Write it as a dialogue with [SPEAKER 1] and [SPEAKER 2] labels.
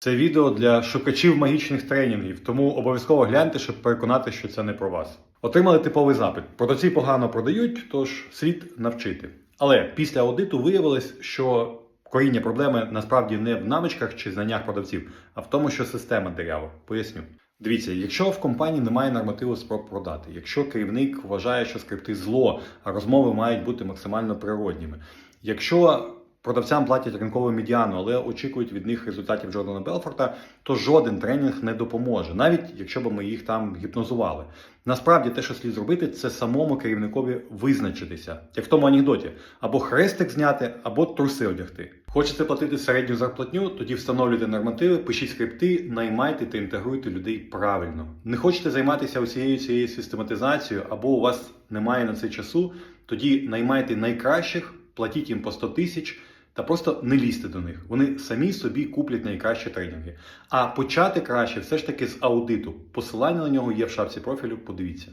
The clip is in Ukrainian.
[SPEAKER 1] Це відео для шукачів магічних тренінгів, тому обов'язково гляньте, щоб переконати, що це не про вас. Отримали типовий запит. Продавці погано продають, тож слід навчити. Але після аудиту виявилось, що коріння проблеми насправді не в навичках чи знаннях продавців, а в тому, що система дирява. Поясню. Дивіться, якщо в компанії немає нормативу спроб продати, якщо керівник вважає, що скрипти зло, а розмови мають бути максимально природніми, якщо продавцям платять ринкову медіану, але очікують від них результатів Джордана Белфорта, то жоден тренінг не допоможе, навіть якщо б ми їх там гіпнозували. Насправді, те, що слід зробити, це самому керівникові визначитися, як в тому анекдоті, або хрестик зняти, або труси одягти. Хочете платити середню зарплатню, тоді встановлюйте нормативи, пишіть скрипти, наймайте та інтегруйте людей правильно. Не хочете займатися усією цією систематизацією, або у вас немає на це часу, тоді наймайте найкращих, платіть їм по 100 тисяч. Та просто не лізьте до них. Вони самі собі куплять найкращі тренінги. А почати краще все ж таки з аудиту. Посилання на нього є в шапці профілю. Подивіться.